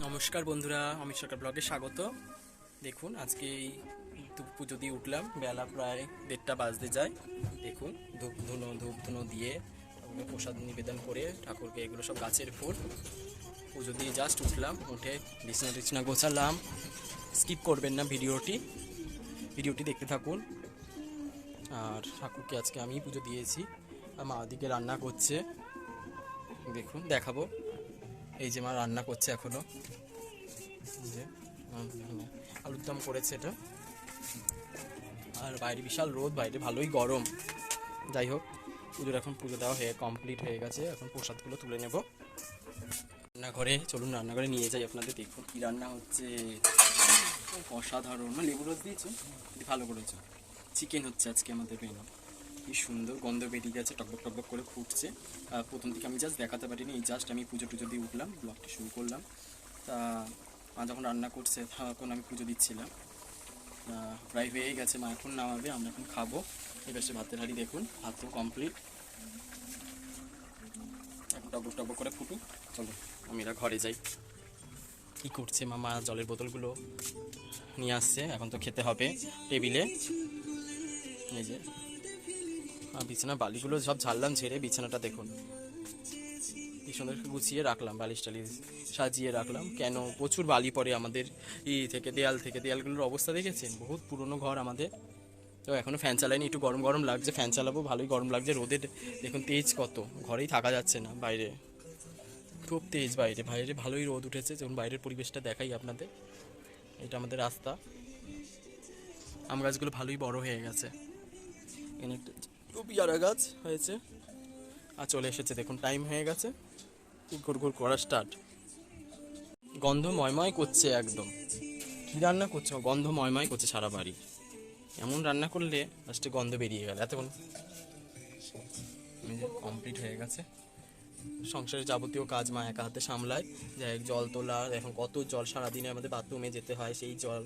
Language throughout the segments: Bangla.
নমস্কার বন্ধুরা, অমিত সরকার ব্লগে স্বাগত। দেখুন, আজকে এই পুজো দিয়ে উঠলাম, বেলা প্রায় দেড়টা বাজতে যায়। দেখুন, ধূপ ধুনো ধূপ ধুনো দিয়ে প্রসাদ নিবেদন করে ঠাকুরকে এগুলো সব গাছের ফুল। পুজো দিয়ে জাস্ট উঠলাম, উঠে বিছনা টিছনা গোছালাম। স্কিপ করবেন না ভিডিওটি। ভিডিওটি দেখতে থাকুন। আর ঠাকুরকে আজকে আমি পুজো দিয়েছি। আর মা রান্না করছে। দেখুন, দেখাবো। এই যে মা রান্না করছে এখনও। যে আলুর দম করেছে এটা। আর বাইরে বিশাল রোদ, বাইরে ভালোই গরম। যাই হোক, পুজোর এখন পুজো দেওয়া হয়ে কমপ্লিট হয়ে গেছে। এখন প্রসাদগুলো তুলে নেব। রান্নাঘরে, চলুন রান্নাঘরে নিয়ে যাই আপনাদের, দেখুন কি রান্না হচ্ছে। অসাধারণ। লেবু রস দিয়েছ? ভালো করেছ। চিকেন হচ্ছে আজকে আমাদের মেনু কি সুন্দর গন্ধ বেরিয়ে গেছে, টকবক টকবক করে ফুটছে। প্রথম থেকে আমি জাস্ট দেখাতে পারিনি, এই জাস্ট আমি পুজো টুজো দিয়ে উঠলাম ব্লগটি শুরু করলাম। তা, মা যখন রান্না করছে, তখন আমি পুজো দিচ্ছিলাম। প্রায় হয়েই গেছে, মা এখন নামাবে, আমরা এখন খাব। এবার সে ভাতের হাঁড়ি দেখুন, ভাত তো কমপ্লিট এখন টকবক টকবক করে ফুটুক, চলো, আমি এরা ঘরে যাই। কি করছে মামা? জলের বোতলগুলো নিয়ে আসছে, এখন তো খেতে হবে টেবিলে। এই যে আর বিছানা বালিগুলো সব ঝাড়লাম, ঝেড়ে বিছানাটা দেখুন। কি সুন্দর গুছিয়ে রাখলাম বালিশ টালিশ সাজিয়ে রাখলাম। কেন? প্রচুর বালি পড়ে আমাদের। ই থেকে দেয়াল থেকে দেয়ালগুলোর অবস্থা দেখেছেন? বহুত পুরনো ঘর আমাদের। তো এখনও ফ্যান চালাইনি, একটু গরম গরম লাগছে, ফ্যান চালাবো, ভালোই গরম লাগছে। রোদের দেখুন তেজ কত, ঘরেই থাকা যাচ্ছে না বাইরে। খুব তেজ বাইরে বাইরে ভালোই রোদ উঠেছে। যখন বাইরের পরিবেশটা দেখাই আপনাদের। এটা আমাদের রাস্তা। আম গাছগুলো ভালোই বড় হয়ে গেছে। একটা পেয়ারা গাছ হয়েছে। আর চলে এসেছে, দেখুন টাইম হয়ে গেছে। ঘুর ঘুর করা স্টার্ট গন্ধ ময়ময় করছে একদম। কি রান্না করছ? গন্ধ ময়ময় করছে সারা বাড়ি। এমন রান্না করলে লাস্টে গন্ধ বেরিয়ে গেল। এতক্ষণ কমপ্লিট হয়ে গেছে। সংসারের যাবতীয় কাজ মা একা হাতে সামলায়। যাই জল তোলা এখন কত জল সারাদিনে আমাদের বাথরুমে যেতে হয়, সেই জল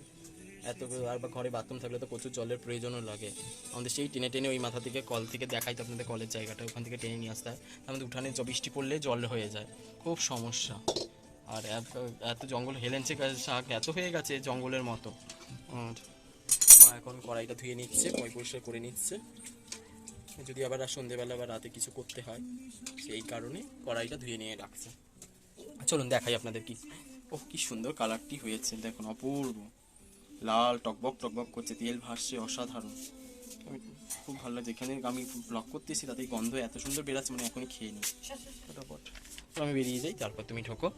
এত আর বা ঘরে বাথরুম থাকলে তো প্রচুর জলের প্রয়োজনও লাগে। আমাদের সেই টেনে টেনে ওই মাথা থেকে কল থেকে দেখাই তো আপনাদের কলের জায়গাটা, ওখান থেকে টেনে নিয়ে আসতে হয়। আমাদের উঠানে বৃষ্টি পড়লে জল হয়ে যায়। খুব সমস্যা। আর এত- জঙ্গল গা- শাক এত হয়ে গেছে জঙ্গলের মতো। মা এখন কড়াইটা ধুয়ে নিচ্ছে মই পরিষ্কার করে নিচ্ছে। যদি আবার আর সন্ধেবেলা বা রাতে কিছু করতে হয়, সেই কারণে কড়াইটা ধুয়ে নিয়ে রাখছে। চলুন দেখাই আপনাদের কি ও কি সুন্দর কালারটি হয়েছে। দেখুন, অপূর্ব। লাল টকবক টকবক করছে। তেল ভাসছে অসাধারণ। আমি খুব ভালো লাগছে। এখানে আমি ব্লক করতেছি তাতে গন্ধ এত সুন্দর বেরাচ্ছে মানে এখনই খেয়ে নিই। ফটাফট। তো আমি বেরিয়ে যাই তারপর তুমি ঢোকো।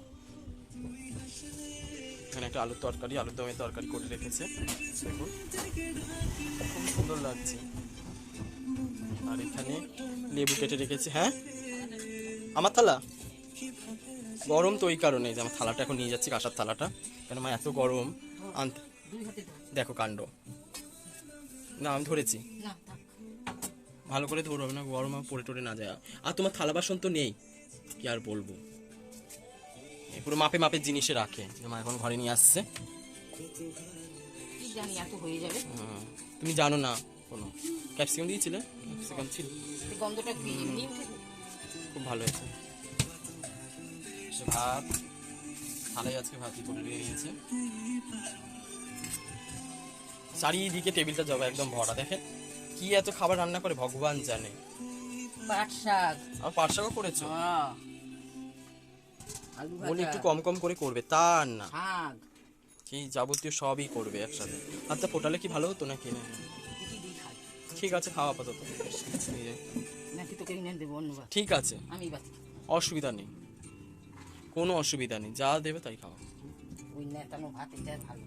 এখানে একটা আলুর তরকারি আলুর দমের তরকারি করে রেখেছে। দেখুন খুব সুন্দর লাগছে। আর এখানে লেবু কেটে রেখেছে হ্যাঁ? আমার থালা? গরম তো ওই কারণে যে আমার থালাটা এখন নিয়ে যাচ্ছি কাঁসার থালাটা। কেন মা এত গরম। আনতে দেখো কাণ্ড। না আমি ধরেছি। ভালো করে ধরো না গরম পড়ে টরে না যায়। আর তোমার থালা বাসন তো নেই কি আর বলব? পুরো মাপে মাপের জিনিসে রাখে। মা এখন ঘরে নিয়ে আসছে। তুমি জানো না কোনো। ক্যাপসিকাম দিয়েছিলে? ক্যাপসিকাম ছিল। গন্ধটা খুব ভালো হয়েছে। ভাত। ভালোই আজকে ভাতই করে নিয়েছে চারিদিকে টেবিলটা যাবে একদম ভরা দেখেন? কি এত খাবার রান্না করে ভগবান জানে। পাট শাক আর পাট শাকও করেছ বলি একটু কম কম করে করবে তার না। কি যাবতীয় সবই করবে একসাথে। হাতটা ফোটালে কি ভালো হতো নাকি? না খাই। ঠিক আছে খাওয়া আপাতত। ঠিক আছে। অসুবিধা নেই। কোনো অসুবিধা নেই যা দেবে তাই খাওয়া। ভালো।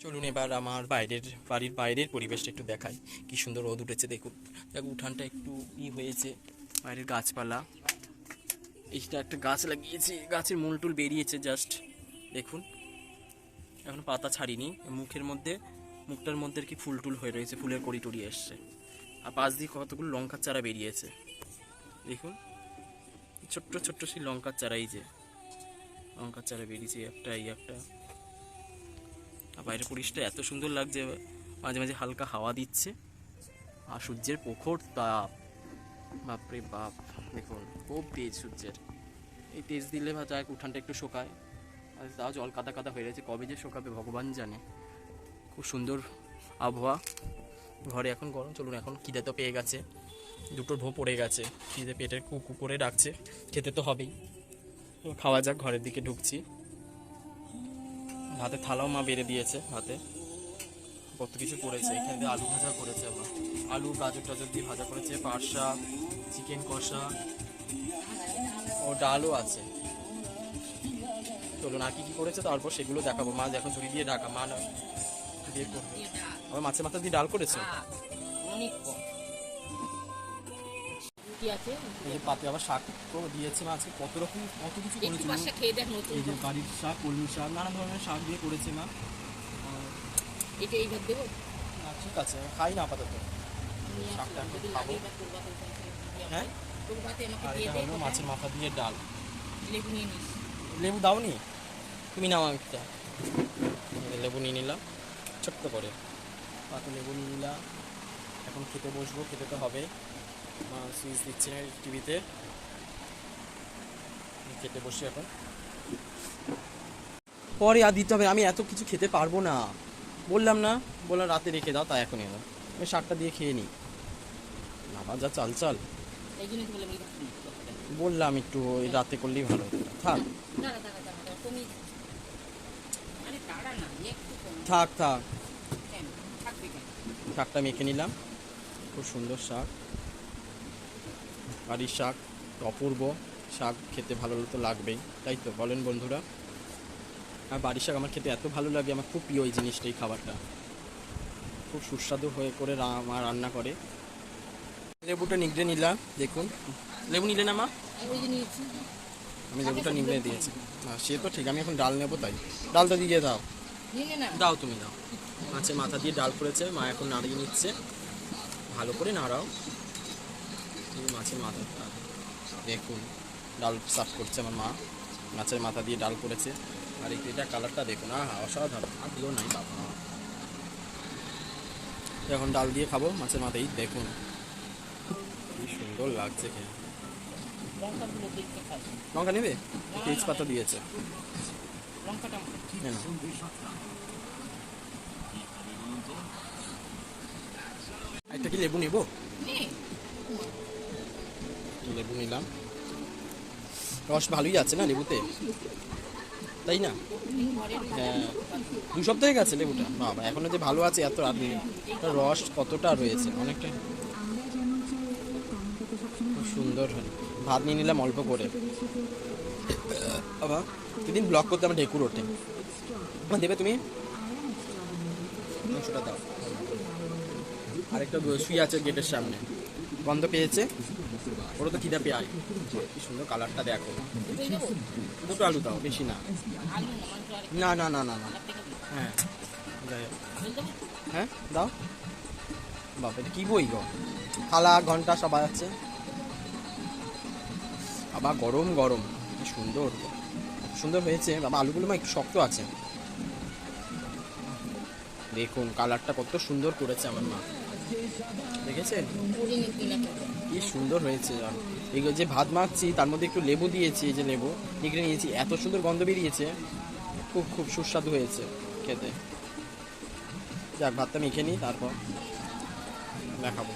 চলুন এবার আমার বাইরের বাড়ির বাইরের পরিবেশটা একটু দেখাই। কি সুন্দর রোদ উঠেছে, দেখুন। দেখো, উঠানটা একটু ই হয়েছে, বাইরের গাছপালা। এইটা একটা গাছ লাগিয়েছি, গাছের মূল টুল বেরিয়েছে জাস্ট দেখুন। এখনও পাতা ছাড়িনি, মুখের মধ্যে, মুখটার মধ্যে কি ফুল টুল হয়ে রয়েছে, ফুলের কড়ি টড়ি এসছে। আর পাশ দিয়ে কতগুলো লঙ্কার চারা বেরিয়েছে। দেখুন, ছোট্ট ছোট্ট সেই লঙ্কার চারাই যে, লঙ্কার চারা বেরিয়েছে একটা, এই একটা। আর বাইরের পরিবেশটা এত সুন্দর লাগছে, মাঝে মাঝে হালকা হাওয়া দিচ্ছে। আর সূর্যের প্রখর তাপ। বাপরে বাপ, দেখুন, খুব তেজ সূর্যের। এই তেজ দিলে বা যাক, উঠানটা একটু শোকায়। আর তাও জল কাদা কাদা হয়ে গেছে কবে যে শোকাবে ভগবান জানে। খুব সুন্দর আবহাওয়া। ঘরে এখন গরম, চলুন এখন খিদে তো পেয়ে গেছে। দুটোর ভো পড়ে গেছে, খিদে পেটের কুকু করে ডাকছে। খেতে তো হবেই। তো খাওয়া যাক, ঘরের দিকে ঢুকছি। ভাতে থালাও মা বেড়ে দিয়েছে ভাতে। কত কিছু করেছে, এখানে দিয়ে আলু ভাজা করেছে আবার। আলু, গাজর টাজর দিয়ে ভাজা করেছে শাক চিকেন কষা। ও ডালও আছে। চলুন, আর কি কি করেছে তারপর সেগুলো দেখাবো। মা এখন চুরি দিয়ে ঢাকা, মা দিয়ে করবে। আবার মাছের মাথা দিয়ে ডাল করেছে? অনেক কম আছে? এই যে পাতে আবার শাক তো দিয়েছে মা আজকে। কত রকম কত কিছু করেছে পাশে খেয়ে দেখ নতুন এই যে বাড়ির শাক কলমি শাক নানা ধরনের শাক দিয়ে করেছে মা। এটা এইবার দেবো? না, ঠিক আছে খাই না আপাতত। শাকটা খাব। হ্যাঁ? মাছের মাথা দিয়ে ডাল। লেবু নিয়ে নিস। লেবু দাওনি? তুমি নাও একটা লেবু নিয়ে নিলাম ছোট্ট করে। পাতে লেবু নিয়ে নিলাম। এখন খেতে বসবো খেতে তো হবে। সুইচ দিচ্ছে না টিভিতে। খেতে বসি এখন। পরে আর দিতে হবে আমি এত কিছু খেতে পারব না। বললাম না বললাম রাতে রেখে দাও তাই এখন এলাম। আমি শাকটা দিয়ে খেয়ে নিই। বাবা যা চাল চাল। বললাম একটু রাতে করলেই ভালো থাক। থাক থাক শাকটা মেখে নিলাম। খুব সুন্দর শাক। বাড়ির শাক অপূর্ব শাক খেতে ভালো তো লাগবেই তাই তো? বলেন বন্ধুরা। আর বাড়ির শাক আমার খেতে এত ভালো লাগে আমার খুব প্রিয় এই জিনিসটা এই খাবারটা। খুব সুস্বাদু হয়ে করে মা রান্না করে। লেবুটা নিগড়ে নিলাম দেখুন। লেবু নিলে না মা? আমি লেবুটা নিগড়ে দিয়েছি। হ্যাঁ সে তো ঠিক আমি এখন ডাল নেব তাই। ডালটা দিয়ে দাও। দাও তুমি দাও। মাছের মাথা দিয়ে ডাল করেছে মা এখন নাড়িয়ে নিচ্ছে। ভালো করে নাড়াও। মাছের মাথাটা দেখুন, ডাল সাফ করছে আমার মা। মাছের মাথা দিয়ে ডাল করেছে আর এটা কালারটা দেখুন, আহা, অসাধারণ। আর দিও নাই, বাবা। এখন ডাল দিয়ে খাব, মাছের মাথায় দেখুন। কি সুন্দর লাগছে খেয়ে। লঙ্কা নেবে? তেজপাতা দিয়েছে। একটা কি লেবু নেব? লেবু নিলাম। রস ভালোই আছে না লেবুতে? তাই না? হ্যাঁ দু সপ্তাহে গেছে লেবুটা? বাবা, এখনও যে ভালো আছে এত রাত রস কতটা রয়েছে? অনেকটা সুন্দর হয়। ভাত নিয়ে নিলাম অল্প করে। বাবা, সেদিন ব্লক করতে আমার ঢেকুর ওঠে। দেবে তুমি? আরেকটা শুয়ে আছে গেটের সামনে। গন্ধ পেয়েছে? ওরা তো খিদা পেয়ে কি সুন্দর কালারটা দেখো। দুটো আলু দাও, বেশি না। না না না না না। হ্যাঁ হ্যাঁ দাও। বাবা এটা কি বই গো? থালা, ঘণ্টা, সব আছে বাবা, গরম গরম। সুন্দর। সুন্দর হয়েছে। বাবা, আলুগুলো মা একটু শক্ত আছে। দেখুন, কালারটা কত সুন্দর করেছে আমার মা। দেখেছেন? কি সুন্দর হয়েছে এই যে ভাত মাখছি, তার মধ্যে একটু লেবু দিয়েছি, এই যে লেবু নিগড়ে নিয়েছি। এত সুন্দর গন্ধ বেরিয়েছে, খুব খুব সুস্বাদু হয়েছে খেতে। যাক, ভাতটা মেখে নিই, তারপর দেখাবো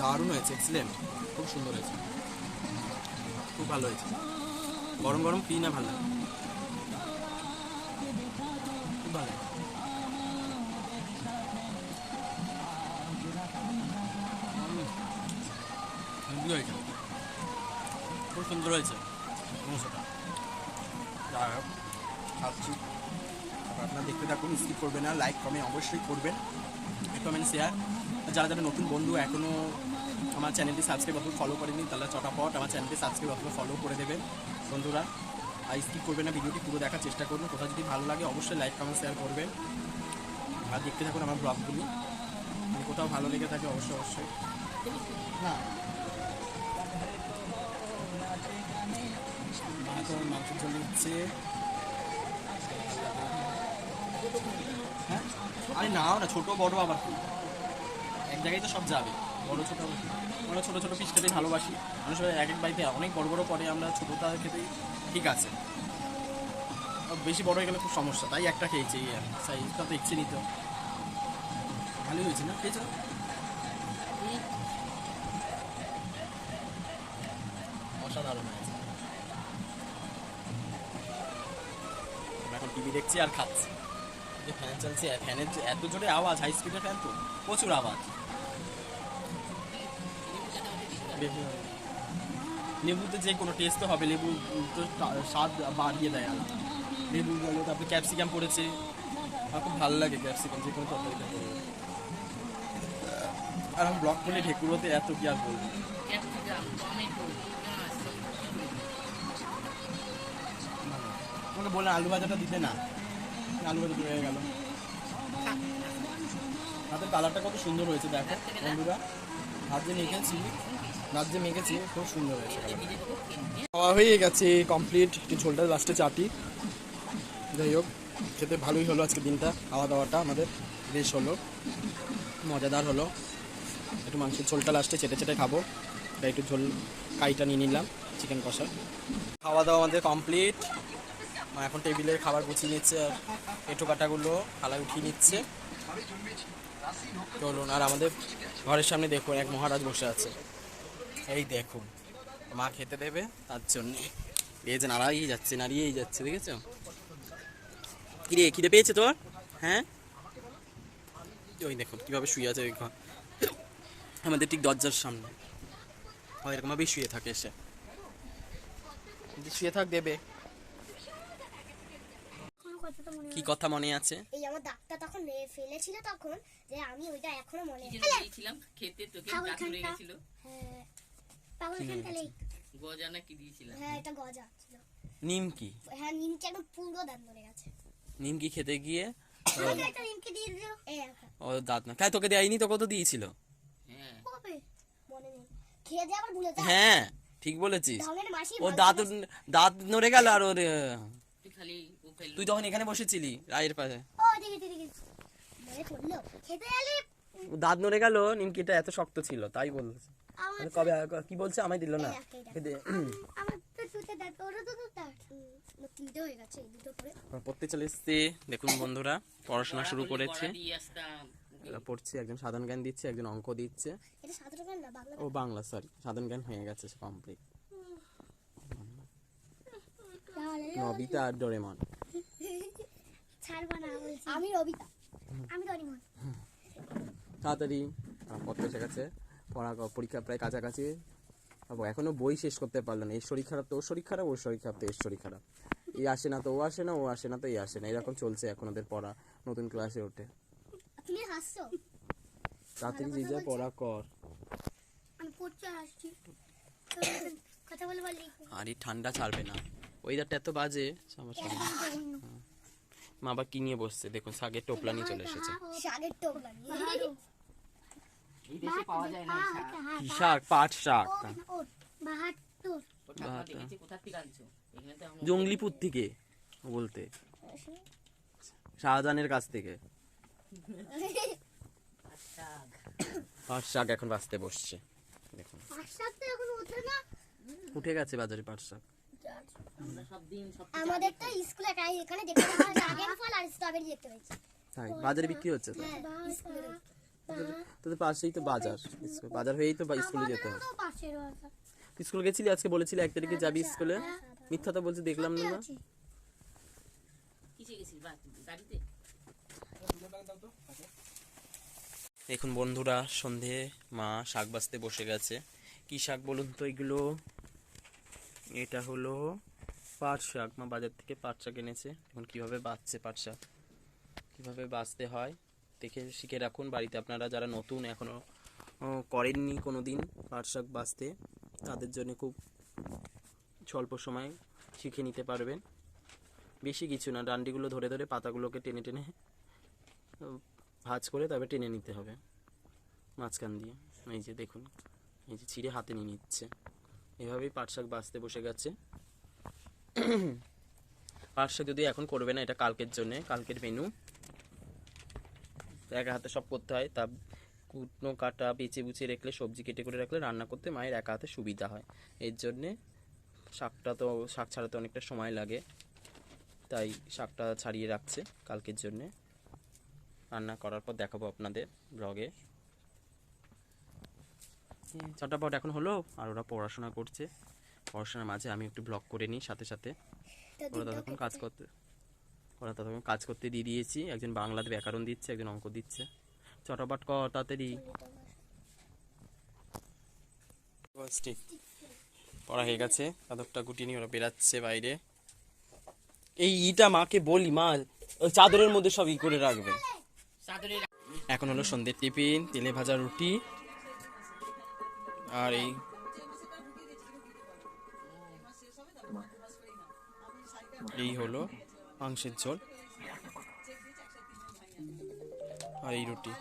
দারুণ হয়েছে এক্সিলেন্ট খুব সুন্দর হয়েছে। খুব ভালো হয়েছে। গরম গরম ফ্রি না ভালো? লাগে? হয়েছে খুব সুন্দর হয়েছে। মাংসটা যাই হোক খাচ্ছি আপনারা দেখতে থাকুন স্কিপ করবেন না লাইক কমেন্ট অবশ্যই করবেন। কমেন্ট শেয়ার যারা যারা নতুন বন্ধু এখনও আমার চ্যানেলটি সাবস্ক্রাইব অথবা ফলো করেনি তাহলে চটাপট আমার চ্যানেলটি সাবস্ক্রাইব অথবা ফলো করে দেবেন। বন্ধুরা আর স্কিপ করবেন না ভিডিওটি পুরো দেখার চেষ্টা করবেন কোথাও যদি ভালো লাগে অবশ্যই লাইক কমেন্ট শেয়ার করবেন। আর দেখতে থাকুন আমার ব্লগগুলি কোথাও ভালো লেগে থাকে অবশ্যই অবশ্যই। না। এখন মাংস ঝোল দিচ্ছে। হ্যাঁ? আরে নাও না ছোট, বড় আবার কি? এক জায়গায় তো সব যাবে। বড়, ছোটো আমরা ছোটো ছোটো পিস খেতেই ভালোবাসি। মানুষ এক এক বাড়িতে অনেক বড় বড় করে, আমরা ছোটোটা খেতেই ঠিক আছে। বেশি বড় হয়ে গেলে খুব সমস্যা। তাই একটা খেয়েছি সাইজটা তো ইচ্ছে নিত। ভালোই হয়েছে না? খেয়েছো? দেখছি আর খাচ্ছি। যে ফ্যান চলছে ফ্যানের এত জোরে আওয়াজ হাই স্পিডের ফ্যান তো, প্রচুর আওয়াজ। লেবুতে যে কোনো টেস্ট তো হবে লেবু তো স্বাদ বাড়িয়ে দেয় আলাদা লেবু গেল তারপরে ক্যাপসিকাম পড়েছে। আমার খুব ভালো লাগে ক্যাপসিকাম যে কোনো তরকারিতে পড়ে। আর আমি ব্লক করলে ঢেকুরোতে এত কি আর বলব। তোমাকে বললাম আলু ভাজাটা দিতে না। আলু ভাজা হয়ে গেল। হাতের কালারটা কত সুন্দর হয়েছে, দেখো, বন্ধুরা। হাত যে মেখেছি হাত যে মেখেছি খুব সুন্দর হয়েছে খাওয়া হয়ে গেছে কমপ্লিট একটু ঝোলটা লাস্টে চাটি। যাই হোক, খেতে ভালোই হলো আজকে দিনটা। খাওয়া দাওয়াটা আমাদের বেশ হলো, মজাদার হলো। একটু মাংসের ঝোলটা লাস্টে চেটে চেটে খাব। একটু ঝোল কাইটা নিয়ে নিলাম চিকেন কষা খাওয়া দাওয়া আমাদের কমপ্লিট এখন টেবিলের খাবার গুছিয়ে নিচ্ছে আর এঁটো কাটাগুলো থালায় উঠিয়ে নিচ্ছে। চলুন, আর আমাদের ঘরের সামনে দেখুন, এক মহারাজ বসে আছে। এই দেখুন, মা খেতে দেবে তার জন্য। এই যে নাড়াই যাচ্ছে, নাড়িয়েই যাচ্ছে, দেখেছ? কিরে, খিদে পেয়েছে তোর? হ্যাঁ? ওই দেখুন, কীভাবে শুয়ে আছে ওই আমাদের ঠিক দরজার সামনে। এরকমভাবেই শুয়ে থাকে এসে শুয়ে থাক, দেবে। মনে কি কথা মনে আছে? এই আমার দাগটা তখন ফেলেছিল তখন যে আমি ওইটা এখনও মনে আছে দিয়েছিলাম খেতে তোকে পড়ে এখানটা। গেছিল। হ্যাঁ পাগল খান তাহলে গজা না কি দিয়েছিলাম? হ্যাঁ এটা গজা ছিল। নিমকি হ্যাঁ নিমকি একদম পুরো দাঁত ধরে গেছে। নিমকি খেতে গিয়ে? একটা নিমকি দিয়ে দিল ও দাঁত না। তাই তোকে দেয়নি? তোকে তো দিয়েছিল। হ্যাঁ। কবে? মনে নেই। খেয়ে দিয়ে আবার ভুলে যা। হ্যাঁ ঠিক বলেছিস। ও দাঁত দাঁত নড়ে গেল আর ওর খালি তুই যখন এখানে বসেছিলি রায়ের পাশে। ও দেখি দেখি পড়ল খেতে দাঁত নড়ে গেল নিমকিটা এত শক্ত ছিল তাই বলছে। মানে কবে কি বলছে আমায় দিল না। হয়ে পড়তে চলে এসছি দেখুন বন্ধুরা পড়াশোনা শুরু করেছে। এরা পড়ছে একজন সাধারণ জ্ঞান দিচ্ছে একজন অঙ্ক দিচ্ছে। এটা সাধারণ জ্ঞান না বাংলা ও বাংলা সরি সাধারণ জ্ঞান হয়ে গেছে কমপ্লিট নবিতা আর ডোরেমন। ছাড়বা না বলছি। আমি রবিতা। আমি দরিমন তাড়াতাড়ি আমার পড়তে পড়া পরীক্ষা প্রায় কাছাকাছি। এখনও বই শেষ করতে পারল না। এর শরীর খারাপ তো ওর শরীর খারাপ ওর শরীর খারাপ তো এর শরীর খারাপ। এই আসে না তো ও আসে না ও আসে না তো এই আসে না। এরকম চলছে এখন ওদের পড়া নতুন ক্লাসে ওঠে। তুমি হাসছো? তাড়াতাড়ি যে যা পড়া কর। আমি পড়তে আসছি কথা বলে আর এই ঠান্ডা ছাড়বে না। ওয়েদারটা এত বাজে সমস্যা। মা আবার কি নিয়ে বসছে? দেখুন শাকের টোপলা নিয়ে চলে এসেছে। শাকের টোকলা এই দেশে পাওয়া যায় না এই শাক। পাট শাক। জঙ্গলিপুর থেকে বলতে। শাহজাহানের কাছ থেকে। পাট শাক। এখন বাঁচতে বসছে। দেখুন। উঠে গেছে বাজারে পাট শাক। আমরা সব দিন সব কিছু আমাদের তো স্কুলে কাই এখানে দেখতে পাওয়া যায় ড্রাগন ফল আর স্ট্রবেরি দেখতে পেয়েছি তাই বাজারে বিক্রি হচ্ছে তো? হ্যাঁ তোদের পাশেই তো বাজার। বাজার হয়েই তো স্কুলে যেতে হয় তুই স্কুল গেছিলি? আজকে বলেছিলি এক তারিখে যাবি স্কুলে? মিথ্যা তো বলছি দেখলাম না। এখন বন্ধুরা সন্ধে মা শাক বাছতে বসে গেছে। কি শাক বলুন তো এগুলো? এটা হলো পাট শাক। মা বাজার থেকে পাট শাক এনেছে। এখন কীভাবে বাঁচছে পাট শাক? কীভাবে বাঁচতে হয়? দেখে শিখে রাখুন বাড়িতে। আপনারা যারা নতুন এখনও ও, করেননি কোনো দিন পাট শাক বাঁচতে তাদের জন্য খুব স্বল্প সময় শিখে নিতে পারবেন। বেশি কিছু না। ডান্ডিগুলো ধরে ধরে পাতাগুলোকে টেনে টেনে ভাঁজ করে তবে টেনে নিতে হবে। মাঝখান দিয়ে। এই যে দেখুন এই যে ছিঁড়ে হাতে নিয়ে নিচ্ছে। এভাবেই পাট শাক বাঁচতে বসে গেছে। পাট শাক যদি এখন করবে না, এটা কালকের জন্য, কালকের মেনু একা হাতে সব করতে হয়, তা কুটনো, কাটা, বেচে বুচে রাখলে, সবজি কেটে করে রাখলে, রান্না করতে মায়ের একা হাতে সুবিধা হয়। এর জন্যে শাকটা তো, শাক ছাড়াতে অনেকটা সময় লাগে। তাই শাকটা ছাড়িয়ে রাখছে কালকের জন্যে। রান্না করার পর দেখাবো আপনাদের ব্লগে। চটাপট এখন হলো আর ওরা পড়াশোনা করছে। পড়াশোনার মাঝে আমি একটু ব্লগ করে নিই সাথে সাথে। ওরা ততক্ষণ কাজ করতে। ওরা ততক্ষণ কাজ করতে দিয়ে দিয়েছি। একজন বাংলাতে ব্যাকরণ দিচ্ছে একজন অঙ্ক দিচ্ছে। চটাপট কর তাড়াতাড়ি পড়া হয়ে গেছে। চাদরটা গুটিয়ে নিয়ে ওরা বেরাচ্ছে বাইরে। এই ইটা মাকে বলি মা চাদরের মধ্যে সব ই করে রাখবে। চাদরে এখন হলো সন্ধ্যের টিফিন তেলে ভাজা রুটি। আর এই এই হলো মাংসের ঝোল। আর এই রুটি।